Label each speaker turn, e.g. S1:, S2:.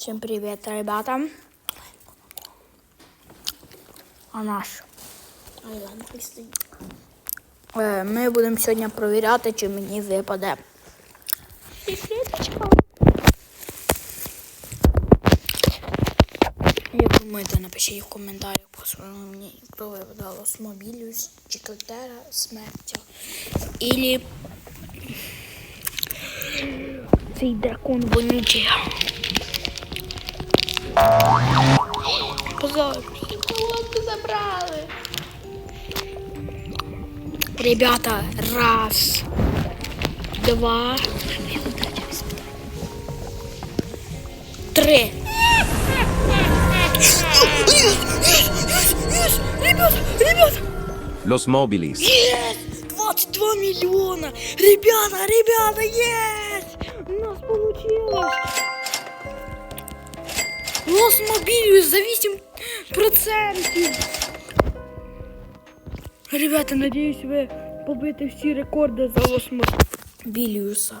S1: Всем привет, ребята. А наш. Е, Ми будемо сьогодні провіряти, чи мені випаде. Як думаєте, напишіть в коментарях, посмотрим мені, хто випадало з Мобіліус, Чікотера, Смертя. Ілі цей дракон вонючий. Позор.
S2: Колонку забрали.
S1: Ребята, раз, два, три. Ребята, ребята,
S3: Los móviles.
S1: есть! 22 миллиона! Ребята, ребята, есть! Лос Мобилиус за 8%! Ребята, надеюсь, ви побите всі рекорди за Лос Мобилиуса.